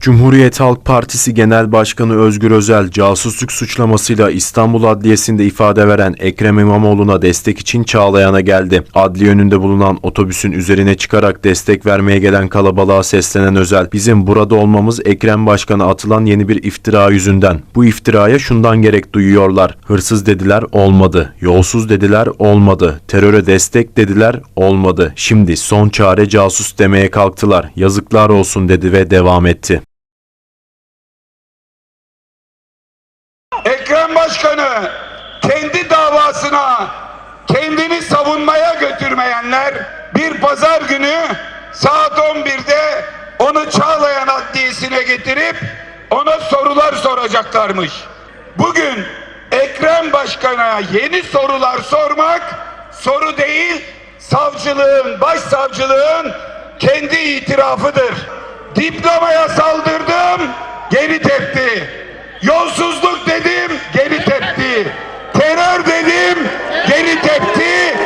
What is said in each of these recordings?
Cumhuriyet Halk Partisi Genel Başkanı Özgür Özel, casusluk suçlamasıyla İstanbul Adliyesi'nde ifade veren Ekrem İmamoğlu'na destek için Çağlayan'a geldi. Adliye önünde bulunan otobüsün üzerine çıkarak destek vermeye gelen kalabalığa seslenen Özel, bizim burada olmamız Ekrem Başkan'a atılan yeni bir iftira yüzünden. Bu iftiraya şundan gerek duyuyorlar. Hırsız dediler olmadı. Yolsuz dediler olmadı. Teröre destek dediler olmadı. Şimdi son çare casus demeye kalktılar. Yazıklar olsun dedi ve devam etti. Ekrem Başkanı kendi davasına kendini savunmaya götürmeyenler bir pazar günü saat 11'de onu Çağlayan Adliyesi'ne getirip ona sorular soracaklarmış. Bugün Ekrem Başkan'a yeni sorular sormak soru değil savcılığın, başsavcılığın kendi itirafıdır. Diplomaya saldırdım, geri tepti. Yolsuzluk dedim, geri tepti. Terör dedim, geri tepti.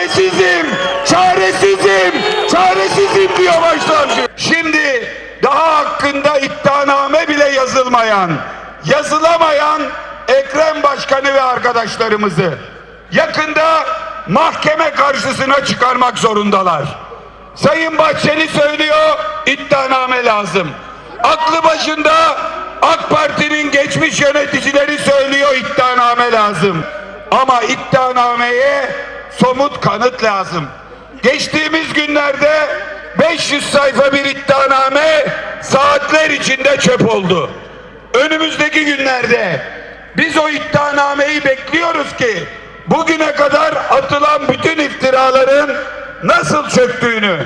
Çaresizim, çaresizim, çaresizim diyor başsavcı. Şimdi daha hakkında iddianame bile yazılmayan, yazılamayan Ekrem Başkanı ve arkadaşlarımızı yakında mahkeme karşısına çıkarmak zorundalar. Sayın Bahçeli söylüyor, iddianame lazım. Aklı başında AK Parti'nin geçmiş yöneticileri söylüyor iddianame lazım. Ama iddianameye somut kanıt lazım. Geçtiğimiz günlerde 500 sayfa bir iddianame saatler içinde çöp oldu. Önümüzdeki günlerde biz o iddianameyi bekliyoruz ki bugüne kadar atılan bütün iftiraların nasıl çöktüğünü,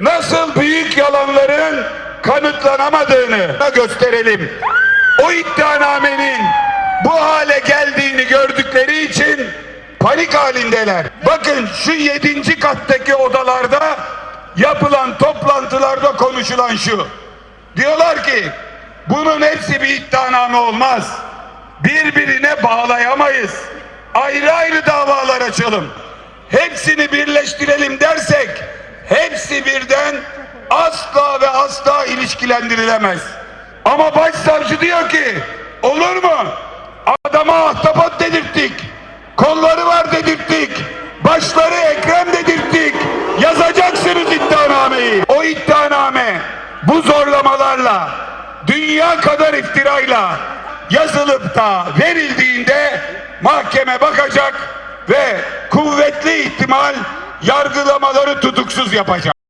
nasıl büyük yalanların kanıtlanamadığını gösterelim. O iddianamenin bu hale geldiğini gördükleri için panik halindeler. Bakın şu yedinci kattaki odalarda yapılan toplantılarda konuşulan şu. Diyorlar ki bunun hepsi bir iddianame olmaz. Birbirine bağlayamayız. Ayrı ayrı davalar açalım. Hepsini birleştirelim dersek hepsi birden asla ve asla ilişkilendirilemez. Ama başsavcı diyor ki olur mu? Adama ahtapot dedirttik. Kolları var dedirttik. Başları Ekrem dedirttik. Yazacaksınız iddianameyi. O iddianame bu zorlamalarla dünya kadar iftirayla yazılıp da verildiğinde mahkeme bakacak ve kuvvetli ihtimal yargılamaları tutuksuz yapacak.